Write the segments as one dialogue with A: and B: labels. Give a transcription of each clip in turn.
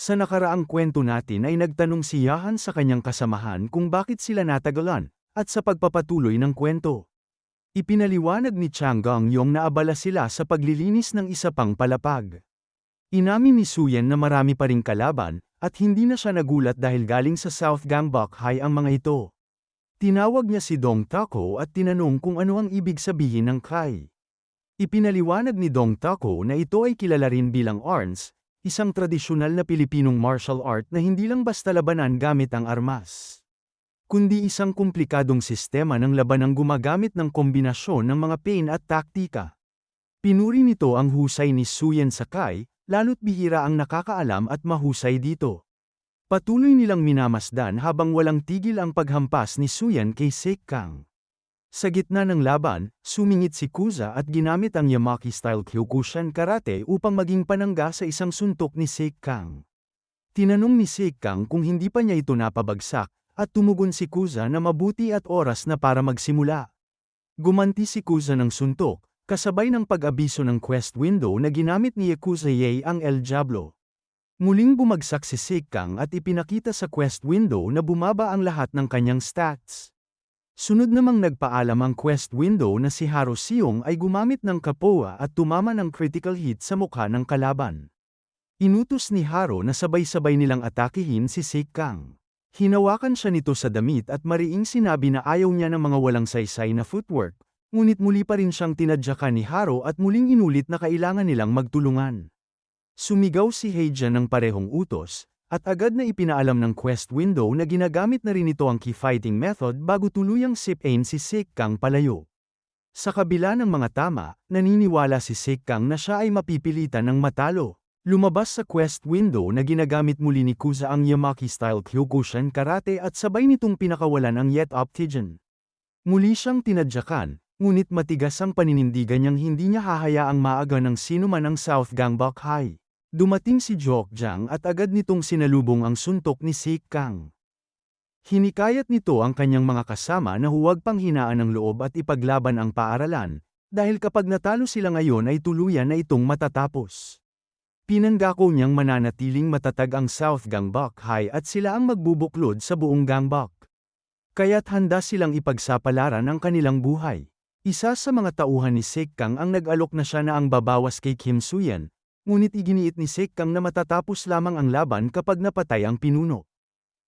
A: Sa nakaraang kwento natin ay nagtanong si Yahan sa kanyang kasamahan kung bakit sila natagalan, at sa pagpapatuloy ng kwento. Ipinaliwanag ni Changgang Yong na abala sila sa paglilinis ng isa pang palapag. Inamin ni Suyen na marami pa ring kalaban, at hindi na siya nagulat dahil galing sa South Gangbok High ang mga ito. Tinawag niya si Dong Taco at tinanong kung ano ang ibig sabihin ng Kai. Ipinaliwanag ni Dong Taco na ito ay kilala rin bilang arns, isang tradisyonal na Pilipinong martial art na hindi lang basta labanan gamit ang armas. Kundi isang komplikadong sistema ng labanang gumagamit ng kombinasyon ng mga pain at taktika. Pinuri nito ang husay ni Suyen Sakai, lalo't bihira ang nakakaalam at mahusay dito. Patuloy nilang minamasdan habang walang tigil ang paghampas ni Suyan kay Sekkang. Sa gitna ng laban, sumingit si Kuza at ginamit ang Yamaki-style Kyokushan Karate upang maging panangga sa isang suntok ni Sekkang. Tinanong ni Sekkang kung hindi pa niya ito napabagsak, at tumugon si Kuza na mabuti at oras na para magsimula. Gumanti si Kuza ng suntok, kasabay ng pag-abiso ng quest window na ginamit ni Yakuza Ye ang El Diablo. Muling bumagsak si Sekkang at ipinakita sa quest window na bumaba ang lahat ng kanyang stats. Sunod namang nagpaalam ang quest window na si Haro Siong ay gumamit ng kapoa at tumama ng critical hit sa mukha ng kalaban. Inutos ni Haro na sabay-sabay nilang atakihin si Sekkang. Hinawakan siya nito sa damit at mariing sinabi na ayaw niya ng mga walang saysay na footwork, ngunit muli pa rin siyang tinadyakan ni Haro at muling inulit na kailangan nilang magtulungan. Sumigaw si Heijan ng parehong utos, at agad na ipinaalam ng quest window na ginagamit na rin ito ang key fighting method bago tuluyang sip-ain si Sekkang palayo. Sa kabila ng mga tama, naniniwala si Sekkang na siya ay mapipilitan ng matalo. Lumabas sa quest window na ginagamit muli ni Kuza ang Yamaki-style Kyokushan Karate at sabay nitong pinakawalan ang Yet Optigen. Muli siyang tinadyakan, ngunit matigas ang paninindigan niyang hindi niya hahayaang maaga ng sino man ang South Gangbok High. Dumating si Jokjang at agad nitong sinalubong ang suntok ni Sik Kang. Hinikayat nito ang kanyang mga kasama na huwag pang hinaan ng loob at ipaglaban ang paaralan, dahil kapag natalo sila ngayon ay tuluyan na itong matatapos. Pinangako niyang mananatiling matatag ang South Gangbok High at sila ang magbubuklod sa buong Gangbok. Kaya't handa silang ipagsapalaran ang kanilang buhay. Isa sa mga tauhan ni Sik Kang ang nag-alok na siya na ang babawas kay Kim Suyan, Ngunit iginiit ni Sekkang na matatapos lamang ang laban kapag napatay ang pinuno.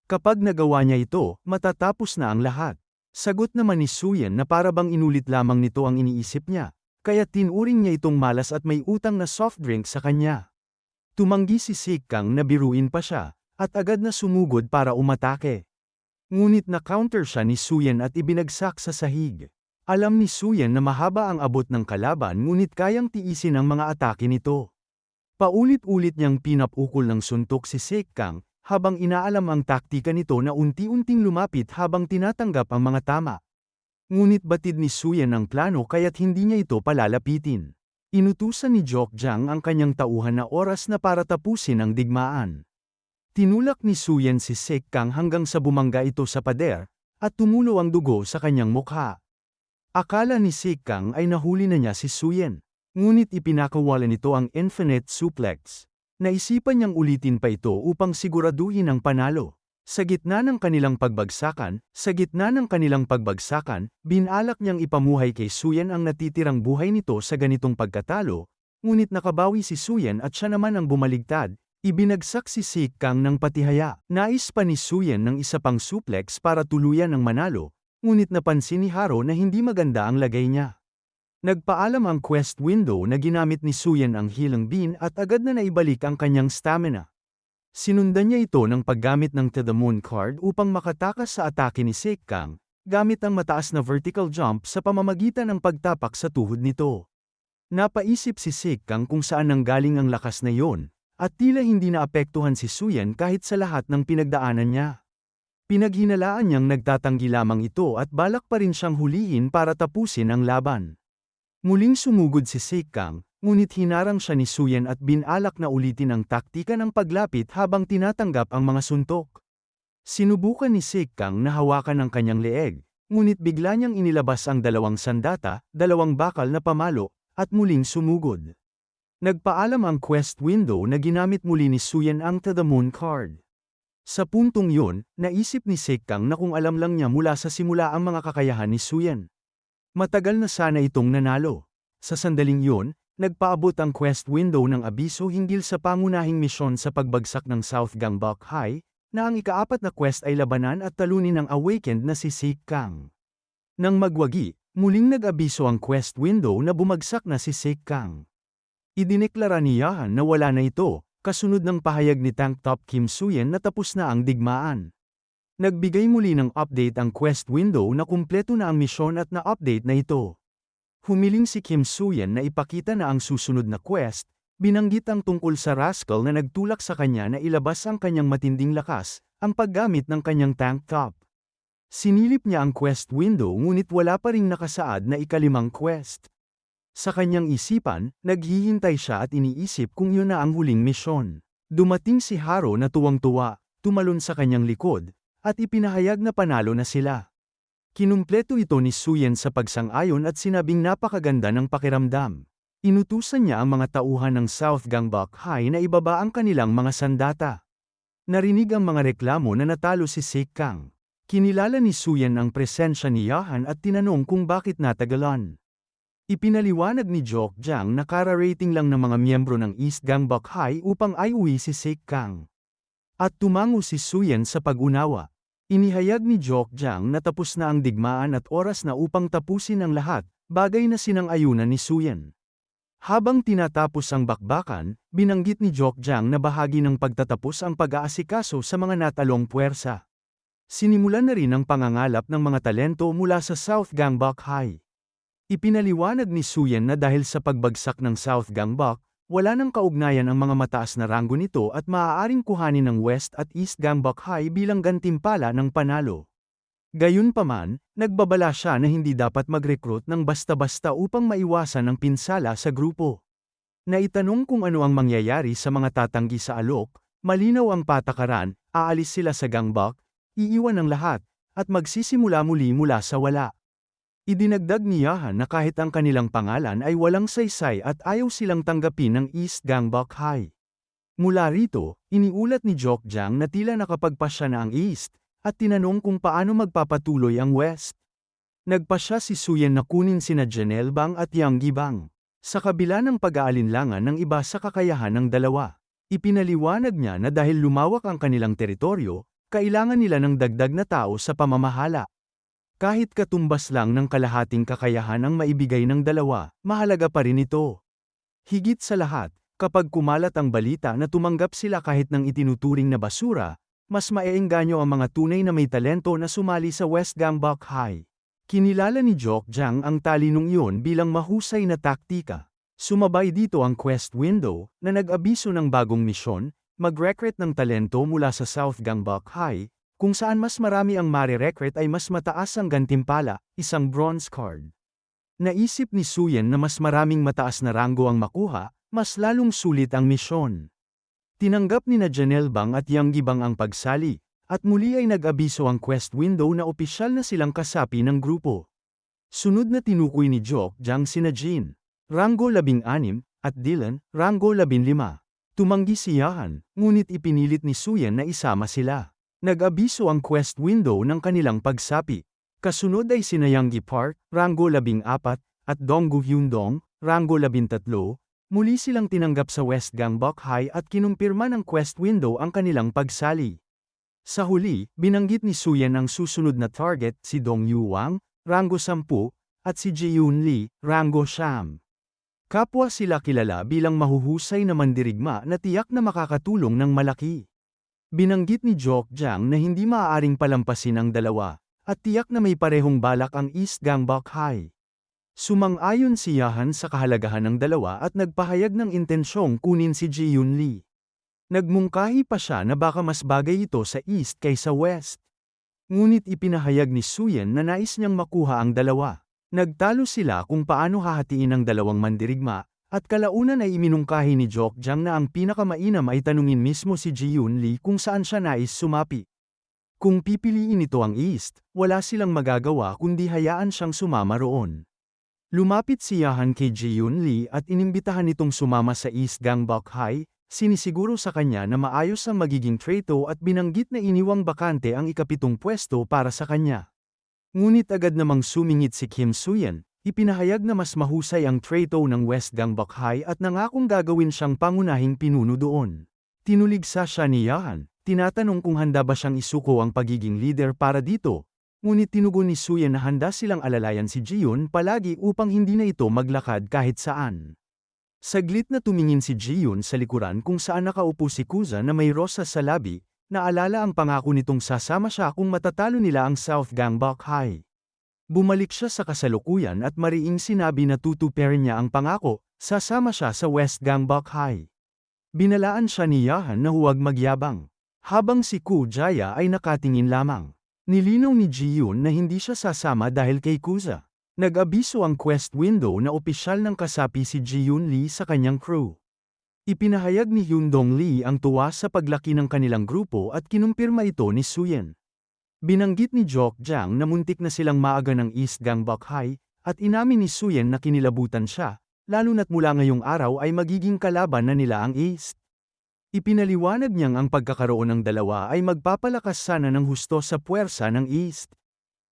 A: Kapag nagawa niya ito, matatapos na ang lahat. Sagot naman ni Suyen na parabang inulit lamang nito ang iniisip niya, kaya tinuring niya itong malas at may utang na soft drink sa kanya. Tumanggi si Sekkang na biruin pa siya, at agad na sumugod para umatake. Ngunit na-counter siya ni Suyen at ibinagsak sa sahig. Alam ni Suyen na mahaba ang abot ng kalaban ngunit kayang tiisin ang mga atake nito. Paulit-ulit niyang pinapukol ng suntok si Sekkang, habang inaalam ang taktika nito na unti-unting lumapit habang tinatanggap ang mga tama. Ngunit batid ni Suyan ang plano kaya't hindi niya ito palalapitin. Inutusan ni Jokjang ang kanyang tauhan na oras na para tapusin ang digmaan. Tinulak ni Suyan si Sekkang hanggang sa bumangga ito sa pader, at tumulo ang dugo sa kanyang mukha. Akala ni Sekkang ay nahuli na niya si Suyen. Ngunit ipinakawala nito ang infinite suplex. Naisipan niyang ulitin pa ito upang siguraduhin ang panalo. Sa gitna ng kanilang pagbagsakan, sa gitna ng kanilang pagbagsakan, binalak niyang ipamuhay kay Suyan ang natitirang buhay nito sa ganitong pagkatalo, ngunit nakabawi si Suyan at siya naman ang bumaligtad, ibinagsak si Sik Kang ng patihaya. Nais pa ni Suyan ng isa pang suplex para tuluyan ang manalo, ngunit napansin ni Haro na hindi maganda ang lagay niya. Nagpaalam ang quest window na ginamit ni Suyan ang healing bean at agad na naibalik ang kanyang stamina. Sinundan niya ito ng paggamit ng the Moon card upang makatakas sa atake ni Sekkang, gamit ang mataas na vertical jump sa pamamagitan ng pagtapak sa tuhod nito. Napaisip si Sekkang kung saan nanggaling ang lakas na iyon, at tila hindi naapektuhan si Suyan kahit sa lahat ng pinagdaanan niya. Pinaghinalaan niyang nagtatanggi lamang ito at balak pa rin siyang hulihin para tapusin ang laban. Muling sumugod si Sekkang, ngunit hinarang siya ni Suyan at binalak na ulitin ang taktika ng paglapit habang tinatanggap ang mga suntok. Sinubukan ni Sekkang na hawakan ang kanyang leeg, ngunit bigla niyang inilabas ang dalawang sandata, dalawang bakal na pamalo, at muling sumugod. Nagpaalam ang quest window na ginamit muli ni Suyen ang To the Moon card. Sa puntong yun, naisip ni Sekang na kung alam lang niya mula sa simula ang mga kakayahan ni Suyen. Matagal na sana itong nanalo. Sa sandaling yun, nagpaabot ang quest window ng abiso hinggil sa pangunahing misyon sa pagbagsak ng South Gangbok High, na ang ikaapat na quest ay labanan at talunin ang awakened na si Sekang. Nang magwagi, muling nag-abiso ang quest window na bumagsak na si Sekang. Idineklara niyahan na wala na ito, kasunod ng pahayag ni Tank Top Kim Suyen na tapos na ang digmaan. Nagbigay muli ng update ang quest window na kumpleto na ang misyon at na-update na ito. Humiling si Kim Suyen na ipakita na ang susunod na quest, binanggit ang tungkol sa rascal na nagtulak sa kanya na ilabas ang kanyang matinding lakas, ang paggamit ng kanyang tank top. Sinilip niya ang quest window ngunit wala pa ring nakasaad na ikalimang quest. Sa kanyang isipan, naghihintay siya at iniisip kung yun na ang huling misyon. Dumating si Haro na tuwang-tuwa, tumalon sa kanyang likod, at ipinahayag na panalo na sila. Kinumpleto ito ni Suyen sa pagsang-ayon at sinabing napakaganda ng pakiramdam. Inutusan niya ang mga tauhan ng South Gangbok High na ibaba ang kanilang mga sandata. Narinig ang mga reklamo na natalo si Sik Kang. Kinilala ni Suyen ang presensya ni Yahan at tinanong kung bakit natagalan. Ipinaliwanag ni Jok Jiang na kara-rating lang ng mga miyembro ng East Gangbok High upang ay uwi si Sik Kang. At tumango si Suyen sa pag-unawa. Inihayag ni Jok Jiang na tapos na ang digmaan at oras na upang tapusin ang lahat, bagay na sinang-ayunan ni Suyen. Habang tinatapos ang bakbakan, binanggit ni Jok Jiang na bahagi ng pagtatapos ang pag-aasikaso sa mga natalong puwersa. Sinimulan na rin ang pangangalap ng mga talento mula sa South Gangbok High. Ipinaliwanag ni Suyen na dahil sa pagbagsak ng South Gangbok, wala nang kaugnayan ang mga mataas na ranggo nito at maaaring kuhanin ng West at East Gangbok High bilang gantimpala ng panalo. Gayunpaman, nagbabala siya na hindi dapat mag-recruit ng basta-basta upang maiwasan ang pinsala sa grupo. Naitanong kung ano ang mangyayari sa mga tatanggi sa alok, malinaw ang patakaran, aalis sila sa gangbok, iiwan ang lahat, at magsisimula muli mula sa wala. Idinagdag niyahan na kahit ang kanilang pangalan ay walang saysay at ayaw silang tanggapin ng East Gangbok High. Mula rito, iniulat ni Jok Jiang na tila nakapagpasya na ang East, at tinanong kung paano magpapatuloy ang West. Nagpasya si Suyen na kunin sina Janelle Bang at Yang Gibang. Sa kabila ng pag-aalinlangan ng iba sa kakayahan ng dalawa, ipinaliwanag niya na dahil lumawak ang kanilang teritoryo, kailangan nila ng dagdag na tao sa pamamahala. Kahit katumbas lang ng kalahating kakayahan ang maibigay ng dalawa, mahalaga pa rin ito. Higit sa lahat, kapag kumalat ang balita na tumanggap sila kahit ng itinuturing na basura, mas maeengganyo ang mga tunay na may talento na sumali sa West Gangbok High. Kinilala ni Jok Jiang ang talinong iyon bilang mahusay na taktika. Sumabay dito ang quest window na nag-abiso ng bagong misyon, mag-recruit ng talento mula sa South Gangbok High, kung saan mas marami ang mare-recruit ay mas mataas ang gantimpala, isang bronze card. Naisip ni Suyen na mas maraming mataas na ranggo ang makuha, mas lalong sulit ang misyon. Tinanggap ni na Janelle Bang at Yang Gibang ang pagsali, at muli ay nag-abiso ang quest window na opisyal na silang kasapi ng grupo. Sunod na tinukoy ni Jok Jiang sina Jin, Rango 16, at Dylan, Rango 15. Tumanggi siyahan, ngunit ipinilit ni Suyen na isama sila. Nag-abiso ang quest window ng kanilang pagsapi. Kasunod ay Sinayanggi Park, Rango 14, at Donggu Hyundong, Rango 13. Muli silang tinanggap sa West Gangbok High at kinumpirma ng quest window ang kanilang pagsali. Sa huli, binanggit ni Suyen ang susunod na target si Dong Yu Wang, Rango 10, at si Ji Yun Lee, Rango Sham. Kapwa sila kilala bilang mahuhusay na mandirigma na tiyak na makakatulong ng malaki. Binanggit ni Jok Jiang na hindi maaaring palampasin ang dalawa, at tiyak na may parehong balak ang East Gangbok High. Sumang-ayon si Yahan sa kahalagahan ng dalawa at nagpahayag ng intensyong kunin si Ji Yun Lee. Nagmungkahi pa siya na baka mas bagay ito sa East kaysa West. Ngunit ipinahayag ni Suyen na nais niyang makuha ang dalawa. Nagtalo sila kung paano hahatiin ang dalawang mandirigma, at kalaunan ay iminungkahi ni Jok Jiang na ang pinakamainam ay tanungin mismo si Ji Yun Lee kung saan siya nais sumapi. Kung pipiliin ito ang East, wala silang magagawa kundi hayaan siyang sumama roon. Lumapit si Yahan kay Ji-Yun Lee at inimbitahan itong sumama sa East Gangbok High, sinisiguro sa kanya na maayos ang magiging trato at binanggit na iniwang bakante ang ikapitong pwesto para sa kanya. Ngunit agad namang sumingit si Kim Suyen, ipinahayag na mas mahusay ang trato ng West Gangbok High at nangakong gagawin siyang pangunahing pinuno doon. Tinuligsa siya ni Yahan, tinatanong kung handa ba siyang isuko ang pagiging leader para dito, Ngunit tinugon ni Suyen na handa silang alalayan si Jiyun palagi upang hindi na ito maglakad kahit saan. Saglit na tumingin si Jiyun sa likuran kung saan nakaupo si Kuza na may rosas sa labi, naalala ang pangako nitong sasama siya kung matatalo nila ang South Gangbok High. Bumalik siya sa kasalukuyan at mariing sinabi na tutuperin niya ang pangako, sasama siya sa West Gangbok High. Binalaan siya ni Yahan na huwag magyabang. Habang si Ku Jaya ay nakatingin lamang. Nilinaw ni Ji-Yoon na hindi siya sasama dahil kay Kuza. Nag-abiso ang quest window na opisyal ng kasapi si Ji-Yoon Lee sa kanyang crew. Ipinahayag ni Hyundong Lee ang tuwa sa paglaki ng kanilang grupo at kinumpirma ito ni Suyen. Binanggit ni Jok Jang na muntik na silang maaga ng East Gangbok High, at inamin ni Suyen na kinilabutan siya, lalo na't mula ngayong araw ay magiging kalaban na nila ang East. Ipinaliwanag niyang ang pagkakaroon ng dalawa ay magpapalakas sana ng husto sa puwersa ng East.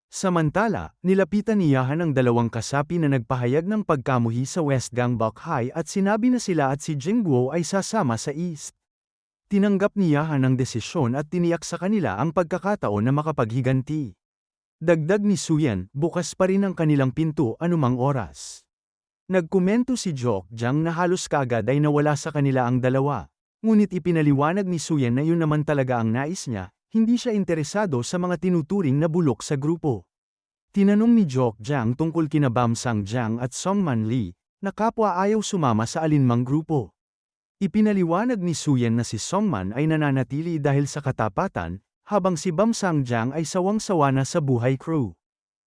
A: Samantala, nilapitan ni Yahan ang dalawang kasapi na nagpahayag ng pagkamuhi sa West Gangbok High at sinabi na sila at si Jingguo ay sasama sa East. Tinanggap ni Yahan ang desisyon at tiniyak sa kanila ang pagkakataon na makapaghiganti. Dagdag ni Suyen, bukas pa rin ang kanilang pinto anumang oras. Nagkomento si Jok Jang na halos kaagad ay nawala sa kanila ang dalawa. Ngunit ipinaliwanag ni Suyen na yun naman talaga ang nais niya, hindi siya interesado sa mga tinuturing na bulok sa grupo. Tinanong ni Jok Jiang tungkol kina Bam Sang Jiang at Songman Lee, na kapwa ayaw sumama sa alinmang grupo. Ipinaliwanag ni Suyen na si Songman ay nananatili dahil sa katapatan, habang si Bam Sang Jiang ay sawang-sawa na sa buhay crew.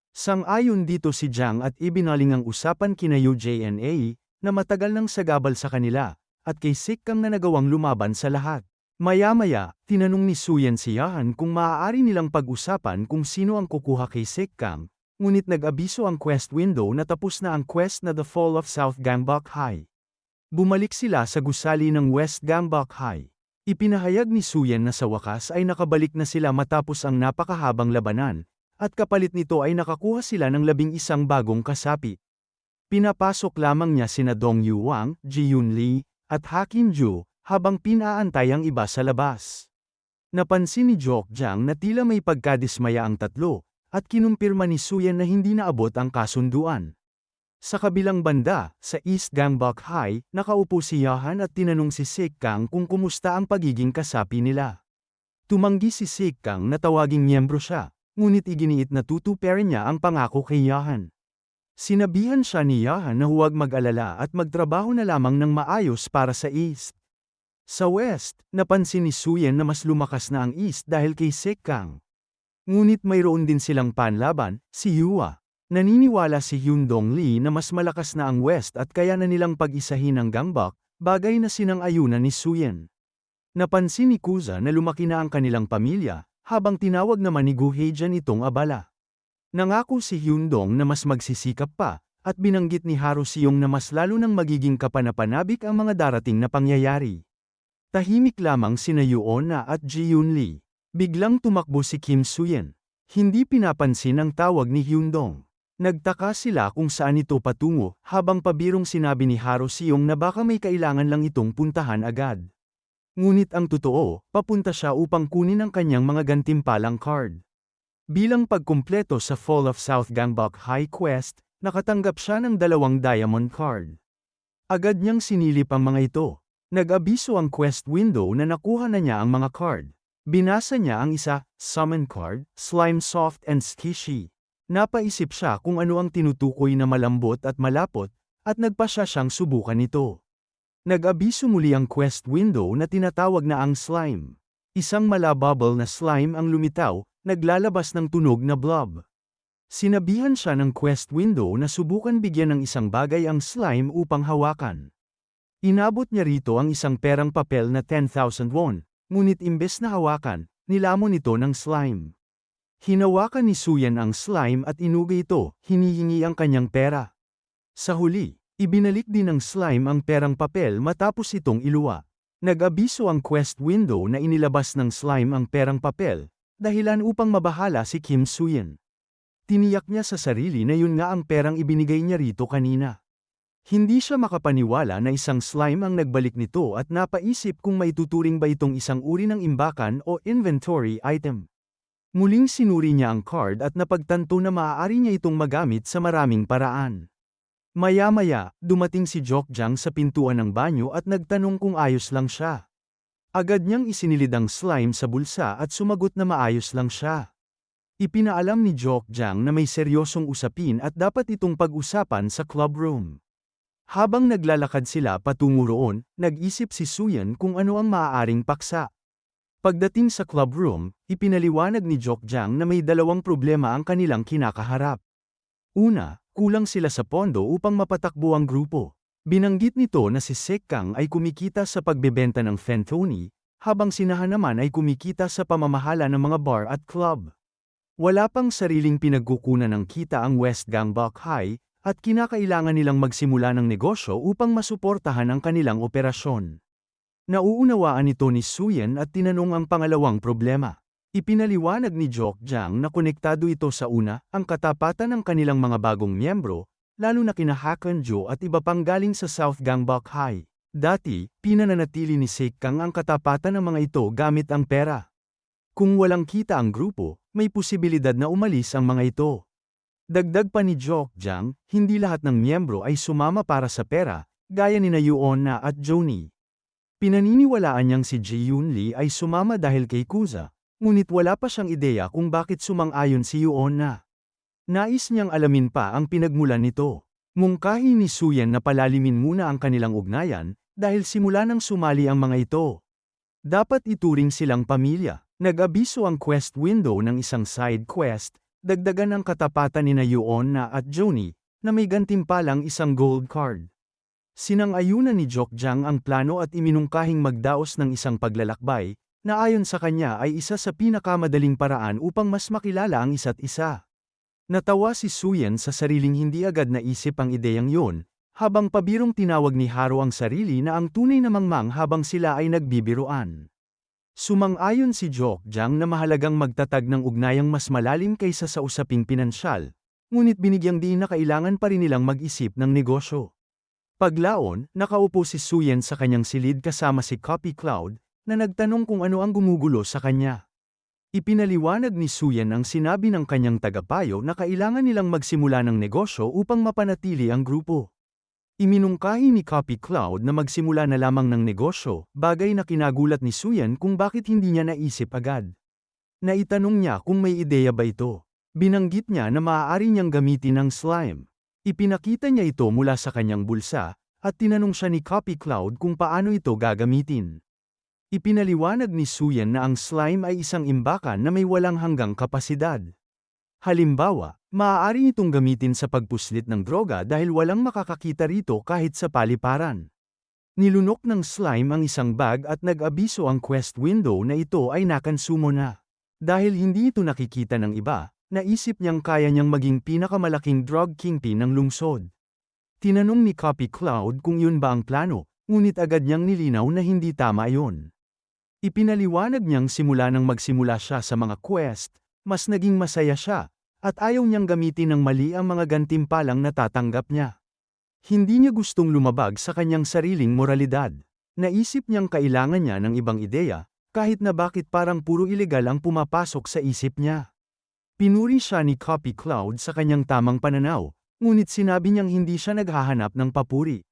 A: Sang-ayon dito si Jiang at ibinaling ang usapan kina UJNA, na matagal nang sagabal sa kanila, at kay Sikkang na nagawang lumaban sa lahat. Maya-maya, tinanong ni Suyan si Yahan kung maaari nilang pag-usapan kung sino ang kukuha kay Sikkang, ngunit nag-abiso ang quest window na tapos na ang quest na The Fall of South Gangbok High. Bumalik sila sa gusali ng West Gangbok High. Ipinahayag ni Suyan na sa wakas ay nakabalik na sila matapos ang napakahabang labanan, at kapalit nito ay nakakuha sila ng labing isang bagong kasapi. Pinapasok lamang niya sina Dong Yu Wang, Ji Yun Lee, at Hakim Ju, habang pinaantay ang iba sa labas. Napansin ni Jok Jang na tila may pagkadismaya ang tatlo, at kinumpirma ni Suyan na hindi naabot ang kasunduan. Sa kabilang banda, sa East Gangbok High, nakaupo si Yahan at tinanong si Sik Kang kung kumusta ang pagiging kasapi nila. Tumanggi si Sik Kang na tawaging miyembro siya, ngunit iginiit na tutuperin niya ang pangako kay Yahan. Sinabihan siya ni Yahan na huwag mag-alala at magtrabaho na lamang ng maayos para sa East. Sa West, napansin ni Suyen na mas lumakas na ang East dahil kay Sekang. Ngunit mayroon din silang panlaban, si Yua. Naniniwala si Hyun Dong Lee na mas malakas na ang West at kaya na nilang pag-isahin ang Gangbok, bagay na sinang-ayunan ni Suyen. Napansin ni Kuza na lumaki na ang kanilang pamilya, habang tinawag naman ni Gu Heijan itong abala. Nangako si Hyundong na mas magsisikap pa, at binanggit ni Haro Siyong na mas lalo nang magiging kapanapanabik ang mga darating na pangyayari. Tahimik lamang sina Yuon na at Ji Yun Lee. Biglang tumakbo si Kim Suyen. Hindi pinapansin ang tawag ni Hyundong. Nagtaka sila kung saan ito patungo, habang pabirong sinabi ni Haro Siyong na baka may kailangan lang itong puntahan agad. Ngunit ang totoo, papunta siya upang kunin ang kanyang mga gantimpalang card. Bilang pagkumpleto sa Fall of South Gangbok High Quest, nakatanggap siya ng dalawang diamond card. Agad niyang sinilip ang mga ito. Nag-abiso ang quest window na nakuha na niya ang mga card. Binasa niya ang isa, Summon card, Slime Soft and Skishy. Napaisip siya kung ano ang tinutukoy na malambot at malapot, at nagpa siya siyang subukan ito. Nag-abiso muli ang quest window na tinatawag na ang slime. Isang malabubble na slime ang lumitaw, naglalabas ng tunog na blob. Sinabihan siya ng quest window na subukan bigyan ng isang bagay ang slime upang hawakan. Inabot niya rito ang isang perang papel na 10,000 won, ngunit imbes na hawakan, nilamon ito ng slime. Hinawakan ni Suyan ang slime at inugay ito, hinihingi ang kanyang pera. Sa huli, ibinalik din ng slime ang perang papel matapos itong iluwa. Nag-abiso ang quest window na inilabas ng slime ang perang papel, dahilan upang mabahala si Kim Suyin. Tiniyak niya sa sarili na yun nga ang perang ibinigay niya rito kanina. Hindi siya makapaniwala na isang slime ang nagbalik nito at napaisip kung maituturing ba itong isang uri ng imbakan o inventory item. Muling sinuri niya ang card at napagtanto na maaari niya itong magamit sa maraming paraan. Maya-maya, dumating si Jokjang sa pintuan ng banyo at nagtanong kung ayos lang siya. Agad niyang isinilid ang slime sa bulsa at sumagot na maayos lang siya. Ipinaalam ni Jokjang na may seryosong usapin at dapat itong pag-usapan sa club room. Habang naglalakad sila patungo roon, nag-isip si Suyan kung ano ang maaaring paksa. Pagdating sa club room, ipinaliwanag ni Jokjang na may dalawang problema ang kanilang kinakaharap. Una, kulang sila sa pondo upang mapatakbo ang grupo. Binanggit nito na si Sekkang ay kumikita sa pagbebenta ng Fentoni, habang sinahan naman ay kumikita sa pamamahala ng mga bar at club. Wala pang sariling pinagkukunan ng kita ang West Gangbok High, at kinakailangan nilang magsimula ng negosyo upang masuportahan ang kanilang operasyon. Nauunawaan ito ni Suyen at tinanong ang pangalawang problema. Ipinaliwanag ni Jok Jang na konektado ito sa una, ang katapatan ng kanilang mga bagong miyembro, lalo na kina Hakan Jo at iba pang galing sa South Gangbok High. Dati, pinananatili ni Sek Kang ang katapatan ng mga ito gamit ang pera. Kung walang kita ang grupo, may posibilidad na umalis ang mga ito. Dagdag pa ni Jok Jang, hindi lahat ng miyembro ay sumama para sa pera, gaya ni na Yuon na at Joni. Pinaniniwalaan niyang si Ji Yun Lee ay sumama dahil kay Kuza, ngunit wala pa siyang ideya kung bakit sumang-ayon si Yuon na. Nais niyang alamin pa ang pinagmulan nito. Mungkahi ni Suyen na palalimin muna ang kanilang ugnayan, dahil simula nang sumali ang mga ito. Dapat ituring silang pamilya. Nag-abiso ang quest window ng isang side quest, Dagdagan ng katapatan ni na Yuon na at Joni, na may gantimpalang isang gold card. Sinang-ayunan ni Jokjang ang plano at iminungkahing magdaos ng isang paglalakbay, na ayon sa kanya ay isa sa pinakamadaling paraan upang mas makilala ang isa't isa. Natawa si Suyen sa sariling hindi agad naisip ang ideyang yun, habang pabirong tinawag ni Haro ang sarili na ang tunay na mangmang habang sila ay nagbibiruan. Sumang-ayon si Jok Jang na mahalagang magtatag ng ugnayang mas malalim kaysa sa usaping pinansyal, ngunit binigyang din na kailangan pa rin nilang mag-isip ng negosyo. Paglaon, nakaupo si Suyen sa kanyang silid kasama si Copy Cloud, na nagtanong kung ano ang gumugulo sa kanya. Ipinaliwanag ni Suyen ang sinabi ng kanyang tagapayo na kailangan nilang magsimula ng negosyo upang mapanatili ang grupo. Iminungkahi ni Copy Cloud na magsimula na lamang ng negosyo, bagay na kinagulat ni Suyan kung bakit hindi niya naisip agad. Naitanong niya kung may ideya ba ito. Binanggit niya na maaari niyang gamitin ang slime. Ipinakita niya ito mula sa kanyang bulsa, at tinanong siya ni Copy Cloud kung paano ito gagamitin. Ipinaliwanag ni Suyan na ang slime ay isang imbakan na may walang hanggang kapasidad. Halimbawa, maaari itong gamitin sa pagpuslit ng droga dahil walang makakakita rito kahit sa paliparan. Nilunok ng slime ang isang bag at nag-abiso ang quest window na ito ay nakansumo na. Dahil hindi ito nakikita ng iba, naisip niyang kaya niyang maging pinakamalaking drug kingpin ng lungsod. Tinanong ni Copy Cloud kung yun ba ang plano, ngunit agad niyang nilinaw na hindi tama yon. Ipinaliwanag niyang simula nang magsimula siya sa mga quest, mas naging masaya siya, at ayaw niyang gamitin ng mali ang mga gantimpalang natatanggap niya. Hindi niya gustong lumabag sa kanyang sariling moralidad. Naisip niyang kailangan niya ng ibang ideya, kahit na bakit parang puro ilegal ang pumapasok sa isip niya. Pinuri siya ni Copy Cloud sa kanyang tamang pananaw, ngunit sinabi niyang hindi siya naghahanap ng papuri.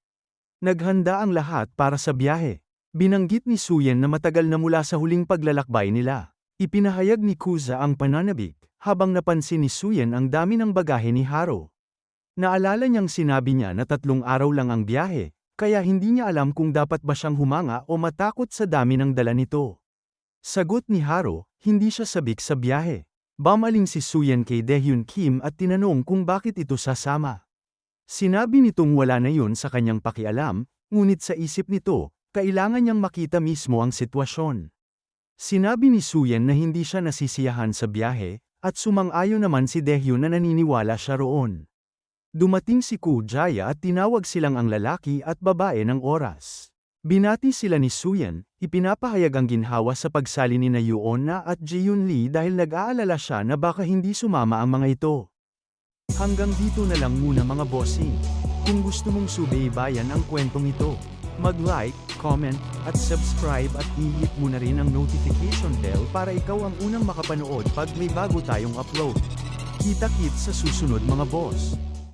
A: Naghanda ang lahat para sa biyahe. Binanggit ni Suyen na matagal na mula sa huling paglalakbay nila. Ipinahayag ni Kuza ang pananabik, habang napansin ni Suyen ang dami ng bagahe ni Haro. Naalala niyang sinabi niya na tatlong araw lang ang biyahe, kaya hindi niya alam kung dapat ba siyang humanga o matakot sa dami ng dala nito. Sagot ni Haro, hindi siya sabik sa biyahe. Bamaling si Suyen kay Daehyun Kim at tinanong kung bakit ito sasama. Sinabi nitong wala na yun sa kanyang pakialam, ngunit sa isip nito, kailangan niyang makita mismo ang sitwasyon. Sinabi ni Suyen na hindi siya nasisiyahan sa biyahe, at sumang-ayon naman si Dehyo na naniniwala siya roon. Dumating si Kujaya at tinawag silang ang lalaki at babae ng oras. Binati sila ni Suyan, ipinapahayag ang ginhawa sa pagsali ni na Yuona at Jiyun Lee dahil nag-aalala siya na baka hindi sumama ang mga ito. Hanggang dito na lang muna mga bossing. Kung gusto mong subaybayan ang kwentong ito, mag-like, comment, at subscribe at i-hit mo na rin ang notification bell para ikaw ang unang makapanood pag may bago tayong upload. Kita-kit sa susunod mga boss.